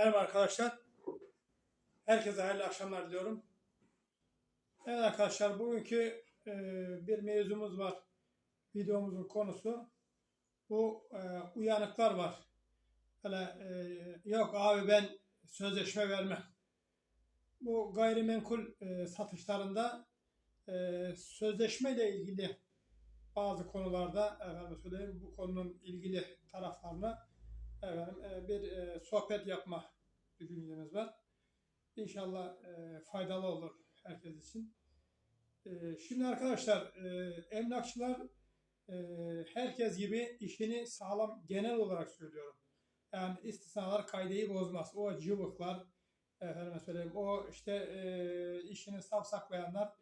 Merhaba arkadaşlar. Herkese hayırlı akşamlar diliyorum. Evet arkadaşlar bugünkü e, bir mevzumuz var. Videomuzun konusu. Bu e, uyanıklar var. Böyle e, yok abi ben sözleşme vermem. Bu gayrimenkul e, satışlarında e, sözleşme ile ilgili bazı konularda efendim söyleyeyim bu konunun ilgili taraflarına efendim, e, bir e, sohbet yapma düşüncemiz var. İnşallah e, faydalı olur herkes için. E, şimdi arkadaşlar emlakçılar herkes gibi işini sağlam genel olarak söylüyorum. Yani istisnalar kaydeyi bozmaz. O cıvıklar, efendim söyleyeyim, o işte işini savsaklayanlar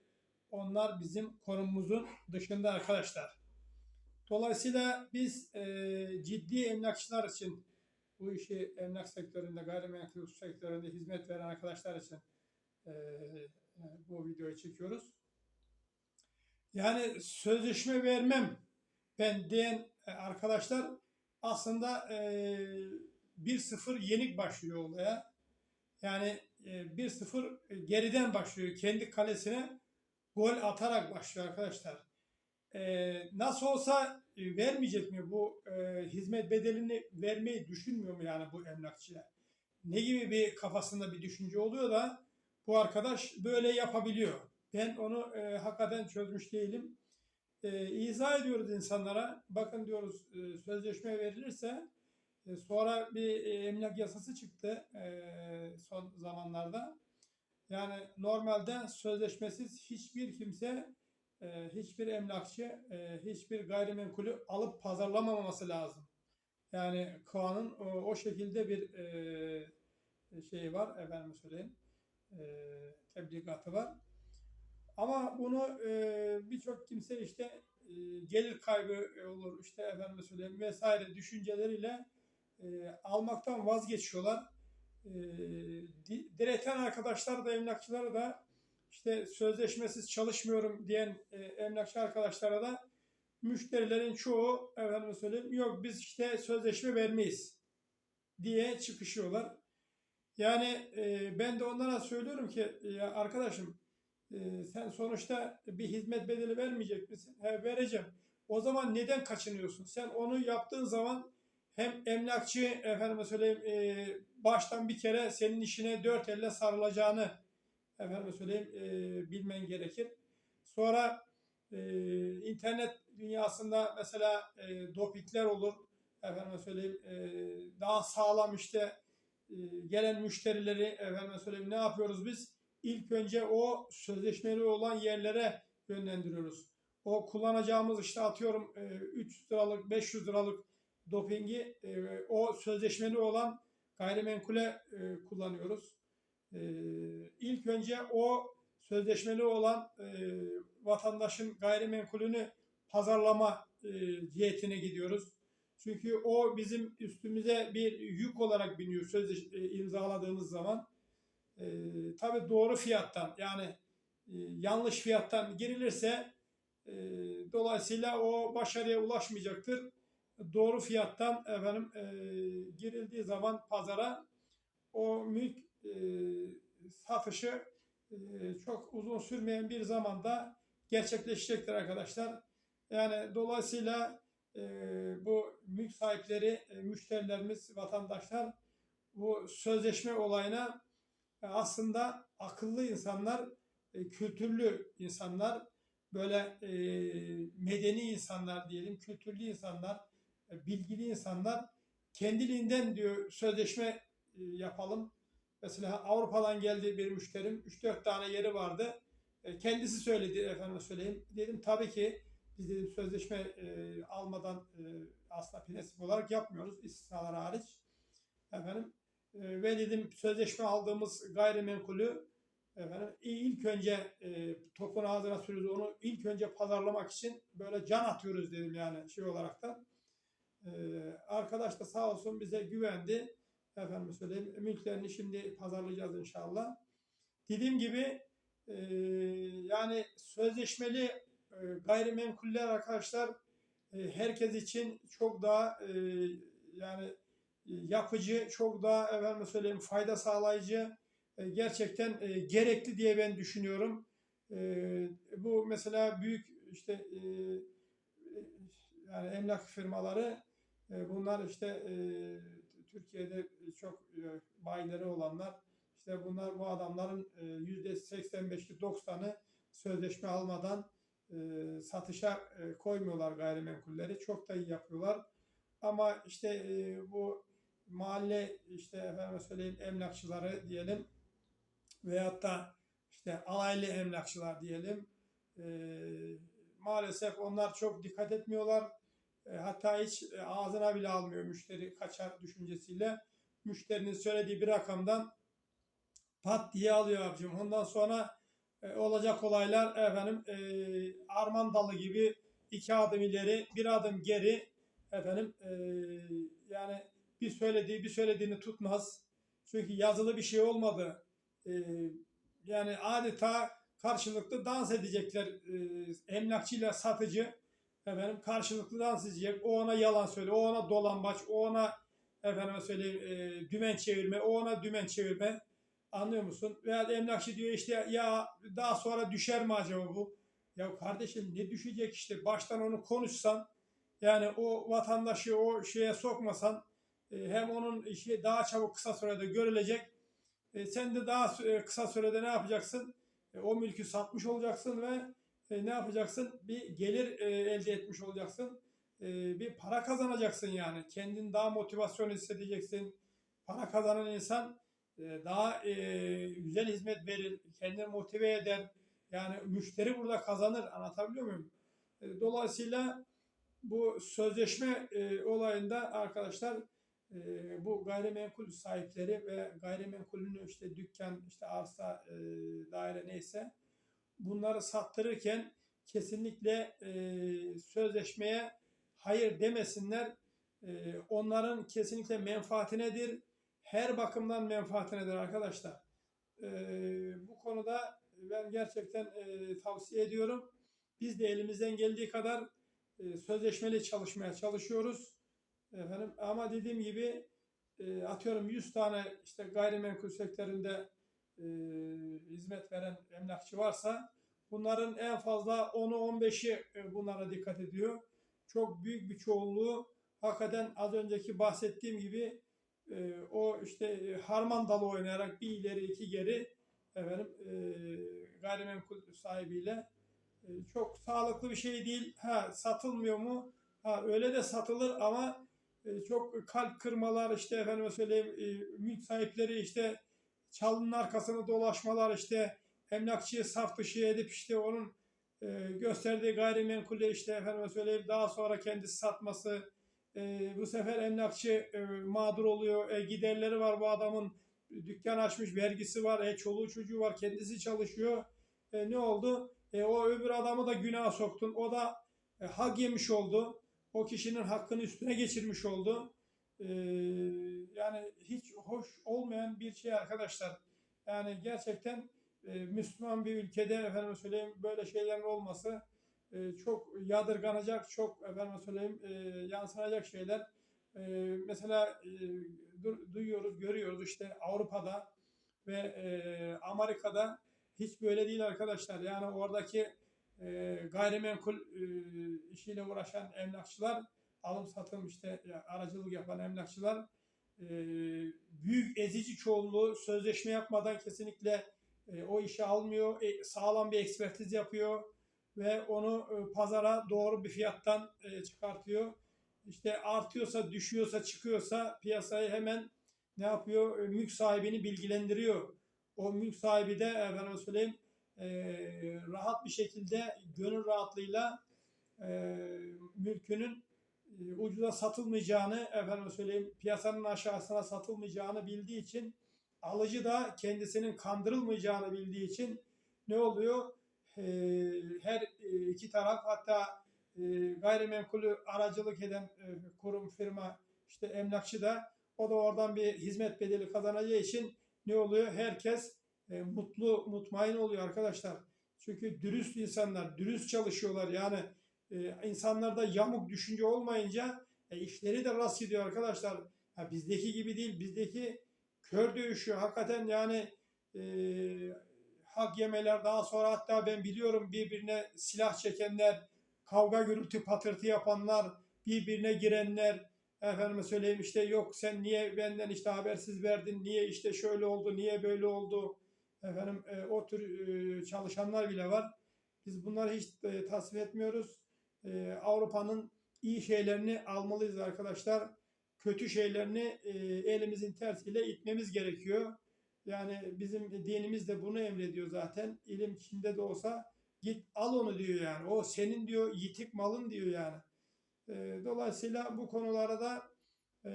onlar bizim konumumuzun dışında arkadaşlar. Dolayısıyla biz e, ciddi emlakçılar için bu işi emlak sektöründe, gayrimenkul sektöründe hizmet veren arkadaşlar için e, bu videoyu çekiyoruz. Yani sözleşme vermem ben diyen e, arkadaşlar aslında e, 1-0 yenik başlıyor olaya. Yani e, 1-0 geriden başlıyor. Kendi kalesine gol atarak başlıyor arkadaşlar. Ee, nasıl olsa e, vermeyecek mi bu e, hizmet bedelini vermeyi düşünmüyor mu yani bu emlakçıya? Ne gibi bir kafasında bir düşünce oluyor da bu arkadaş böyle yapabiliyor. Ben onu e, hakikaten çözmüş değilim. E, izah ediyoruz insanlara. Bakın diyoruz e, sözleşme verilirse e, sonra bir e, emlak yasası çıktı e, son zamanlarda. Yani normalde sözleşmesiz hiçbir kimse e, hiçbir emlakçı e, hiçbir gayrimenkulü alıp pazarlamaması lazım. Yani kanun o, o şekilde bir e, şey var efendim söyleyeyim e, tebligatı var. Ama bunu e, birçok kimse işte e, gelir kaybı olur işte efendim söyleyeyim vesaire düşünceleriyle e, almaktan vazgeçiyorlar. E, di, direten arkadaşlar da emlakçılara da işte sözleşmesiz çalışmıyorum diyen e, emlakçı arkadaşlara da müşterilerin çoğu efendim söyleyeyim yok biz işte sözleşme vermeyiz diye çıkışıyorlar. Yani e, ben de onlara söylüyorum ki ya arkadaşım e, sen sonuçta bir hizmet bedeli vermeyecek misin? He, vereceğim. O zaman neden kaçınıyorsun? Sen onu yaptığın zaman hem emlakçı efendime söyleyeyim e, baştan bir kere senin işine dört elle sarılacağını efendim söyleyeyim e, bilmen gerekir. Sonra e, internet dünyasında mesela e, dopingler olur. Efendim söyleyeyim e, daha sağlam işte e, gelen müşterileri efendim söyleyeyim ne yapıyoruz biz? İlk önce o sözleşmeli olan yerlere yönlendiriyoruz. O kullanacağımız işte atıyorum e, 300 liralık 500 liralık dopingi e, o sözleşmeli olan gayrimenkule e, kullanıyoruz. E, ilk önce o sözleşmeli olan e, vatandaşın gayrimenkulünü pazarlama e, cihetine gidiyoruz. Çünkü o bizim üstümüze bir yük olarak biniyor sözleş e, imzaladığımız zaman. E, tabii doğru fiyattan yani e, yanlış fiyattan girilirse dolayısıyla o başarıya ulaşmayacaktır. Doğru fiyattan efendim e, girildiği zaman pazara o mülk e, satışı e, çok uzun sürmeyen bir zamanda gerçekleşecektir arkadaşlar. Yani dolayısıyla e, bu mülk sahipleri, e, müşterilerimiz, vatandaşlar bu sözleşme olayına e, aslında akıllı insanlar, e, kültürlü insanlar, böyle e, medeni insanlar diyelim, kültürlü insanlar, e, bilgili insanlar kendiliğinden diyor sözleşme e, yapalım. Mesela Avrupa'dan geldi bir müşterim, 3-4 tane yeri vardı. E, kendisi söyledi efendim söyleyeyim. Dedim tabii ki biz dedim sözleşme e, almadan e, aslında prensip olarak yapmıyoruz istisnalar hariç. Efendim e, ve dedim sözleşme aldığımız gayrimenkulü efendim ilk önce e, topun ağzına sürüyoruz onu ilk önce pazarlamak için böyle can atıyoruz dedim yani şey olarak da. E, arkadaş da sağ olsun bize güvendi. Efendim söyleyeyim mülklerini şimdi pazarlayacağız inşallah. Dediğim gibi e, yani sözleşmeli e, gayrimenkuller arkadaşlar e, herkes için çok daha e, yani yapıcı, çok daha efendim söyleyeyim fayda sağlayıcı, e, gerçekten e, gerekli diye ben düşünüyorum. E, bu mesela büyük işte e, yani emlak firmaları e, bunlar işte e, Türkiye'de çok e, bayileri olanlar işte bunlar bu adamların e, yüzde 85'i 90'ı sözleşme almadan e, satışa e, koymuyorlar gayrimenkulleri. Çok da iyi yapıyorlar. Ama işte e, bu mahalle işte efendim söyleyeyim emlakçıları diyelim veyahut da işte alaylı emlakçılar diyelim. E, maalesef onlar çok dikkat etmiyorlar. E, hatta hiç e, ağzına bile almıyor müşteri kaçar düşüncesiyle. Müşterinin söylediği bir rakamdan pat diye alıyor abicim. Ondan sonra e, olacak olaylar efendim arman dalı gibi iki adım ileri bir adım geri efendim yani bir söylediği bir söylediğini tutmaz. Çünkü yazılı bir şey olmadı. Yani adeta karşılıklı dans edecekler e, emlakçıyla satıcı efendim karşılıklı dans edecek. O ona yalan söyle, o ona dolambaç, o ona efendime söyleyeyim e, dümen çevirme, o ona dümen çevirme. Anlıyor musun? Veya emlakçı diyor işte ya daha sonra düşer mi acaba bu? Ya kardeşim ne düşecek işte baştan onu konuşsan yani o vatandaşı o şeye sokmasan e, hem onun işi daha çabuk kısa sürede görülecek. E, sen de daha e, kısa sürede ne yapacaksın? O mülkü satmış olacaksın ve e, ne yapacaksın? Bir gelir e, elde etmiş olacaksın. E, bir para kazanacaksın yani. Kendin daha motivasyon hissedeceksin. Para kazanan insan e, daha e, güzel hizmet verir, kendini motive eder. Yani müşteri burada kazanır. Anlatabiliyor muyum? E, dolayısıyla bu sözleşme e, olayında arkadaşlar e, bu gayrimenkul sahipleri ve gayrimenkulünü işte dükkan, işte arsa, e, daire neyse bunları sattırırken kesinlikle e, sözleşmeye hayır demesinler. E, onların kesinlikle menfaatinedir. Her bakımdan menfaatinedir arkadaşlar. E, bu konuda ben gerçekten e, tavsiye ediyorum. Biz de elimizden geldiği kadar e, sözleşmeli çalışmaya çalışıyoruz. Efendim ama dediğim gibi e, atıyorum 100 tane işte gayrimenkul sektöründe e, hizmet veren emlakçı varsa bunların en fazla 10'u 15'i e, bunlara dikkat ediyor. Çok büyük bir çoğunluğu hakikaten az önceki bahsettiğim gibi e, o işte e, harman dalı oynayarak bir ileri iki geri efendim e, gayrimenkul sahibiyle e, çok sağlıklı bir şey değil. Ha satılmıyor mu? Ha öyle de satılır ama çok kalp kırmalar işte efendime söyleyeyim mülk sahipleri işte çalının arkasını dolaşmalar işte emlakçıyı saf dışı edip işte onun e, gösterdiği gayrimenkulü işte efendime söyleyeyim daha sonra kendisi satması e, bu sefer emlakçı e, mağdur oluyor. E, giderleri var bu adamın dükkan açmış vergisi var e, çoluğu çocuğu var kendisi çalışıyor. E, ne oldu? E, o öbür adamı da günaha soktun. O da e, hak yemiş oldu. O kişinin hakkını üstüne geçirmiş oldu. Ee, yani hiç hoş olmayan bir şey arkadaşlar. Yani gerçekten e, Müslüman bir ülkede efendim söyleyeyim böyle şeylerin olması e, çok yadırganacak, çok efendim söyleyeyim e, yansınacak şeyler. E, mesela e, du- duyuyoruz, görüyoruz işte Avrupa'da ve e, Amerika'da hiç böyle değil arkadaşlar. Yani oradaki e, gayrimenkul e, işiyle uğraşan emlakçılar, alım satım işte aracılık yapan emlakçılar e, büyük ezici çoğunluğu sözleşme yapmadan kesinlikle e, o işi almıyor. E, sağlam bir ekspertiz yapıyor ve onu pazara doğru bir fiyattan çıkartıyor. İşte artıyorsa, düşüyorsa, çıkıyorsa piyasayı hemen ne yapıyor? Mülk sahibini bilgilendiriyor. O mülk sahibi de efendim söyleyeyim rahat bir şekilde gönül rahatlığıyla mülkünün e, ucuza satılmayacağını efendim söyleyeyim piyasanın aşağısına satılmayacağını bildiği için alıcı da kendisinin kandırılmayacağını bildiği için ne oluyor? E, her iki taraf hatta e, gayrimenkulü aracılık eden e, kurum firma işte emlakçı da o da oradan bir hizmet bedeli kazanacağı için ne oluyor? Herkes mutlu, mutmain oluyor arkadaşlar. Çünkü dürüst insanlar, dürüst çalışıyorlar. Yani e, insanlarda yamuk düşünce olmayınca e, işleri de rast gidiyor arkadaşlar. Ha, bizdeki gibi değil. Bizdeki kör dövüşüyor. Hakikaten yani e, hak yemeler daha sonra hatta ben biliyorum birbirine silah çekenler, kavga gürültü patırtı yapanlar, birbirine girenler, efendime söyleyeyim işte yok sen niye benden işte habersiz verdin, niye işte şöyle oldu, niye böyle oldu, efendim e, o tür e, çalışanlar bile var. Biz bunları hiç e, tasvip etmiyoruz. E, Avrupa'nın iyi şeylerini almalıyız arkadaşlar. Kötü şeylerini e, elimizin tersiyle itmemiz gerekiyor. Yani bizim dinimiz de bunu emrediyor zaten. İlim Çin'de de olsa git al onu diyor yani. O senin diyor yitik malın diyor yani. E, dolayısıyla bu konulara da e,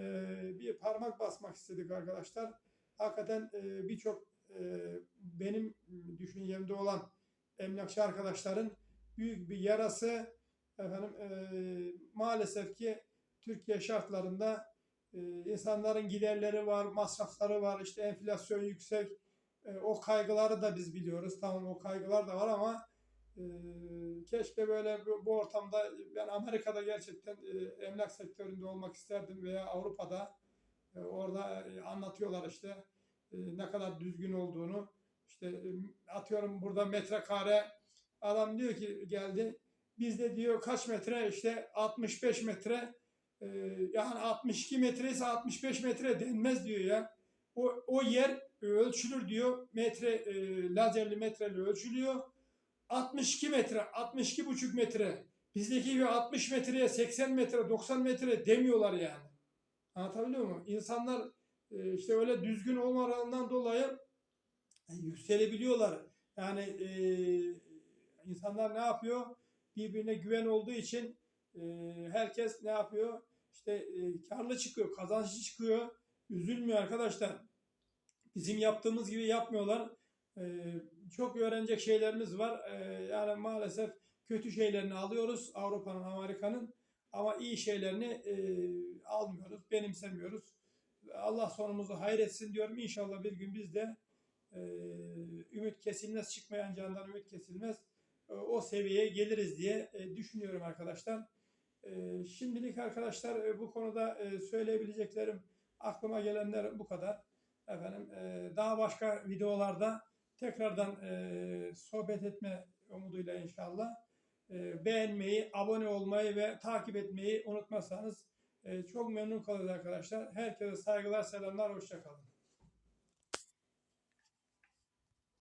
bir parmak basmak istedik arkadaşlar. Hakikaten e, birçok e, benim düşüncemde olan emlakçı arkadaşların büyük bir yarası efendim e, maalesef ki Türkiye şartlarında e, insanların giderleri var, masrafları var, işte enflasyon yüksek. E, o kaygıları da biz biliyoruz. Tamam o kaygılar da var ama e, keşke böyle bu, bu ortamda ben Amerika'da gerçekten e, emlak sektöründe olmak isterdim veya Avrupa'da e, orada e, anlatıyorlar işte e, ne kadar düzgün olduğunu. İşte e, atıyorum burada metrekare adam diyor ki geldi bizde diyor kaç metre işte 65 metre e, yani 62 metre ise 65 metre denmez diyor ya. O, o yer ölçülür diyor. Metre e, lazerli metreyle ölçülüyor. 62 metre, 62 buçuk metre. Bizdeki gibi 60 metreye 80 metre, 90 metre demiyorlar yani. Anlatabiliyor muyum? İnsanlar e, işte öyle düzgün olmalarından dolayı e, yükselebiliyorlar. Yani e, insanlar ne yapıyor? Birbirine güven olduğu için e, herkes ne yapıyor? İşte e, karlı çıkıyor, kazançlı çıkıyor. Üzülmüyor arkadaşlar. Bizim yaptığımız gibi yapmıyorlar. E, çok öğrenecek şeylerimiz var. E, yani maalesef kötü şeylerini alıyoruz Avrupa'nın, Amerika'nın. Ama iyi şeylerini e, almıyoruz, benimsemiyoruz. Allah sonumuzu hayretsin diyorum. İnşallah bir gün biz de e, ümit kesilmez, çıkmayan candan ümit kesilmez. E, o seviyeye geliriz diye e, düşünüyorum arkadaşlar. E, şimdilik arkadaşlar bu konuda söyleyebileceklerim, aklıma gelenler bu kadar. Efendim daha başka videolarda tekrardan sohbet etme umuduyla inşallah. Beğenmeyi, abone olmayı ve takip etmeyi unutmazsanız çok memnun kalırız arkadaşlar. Herkese saygılar, selamlar, hoşçakalın.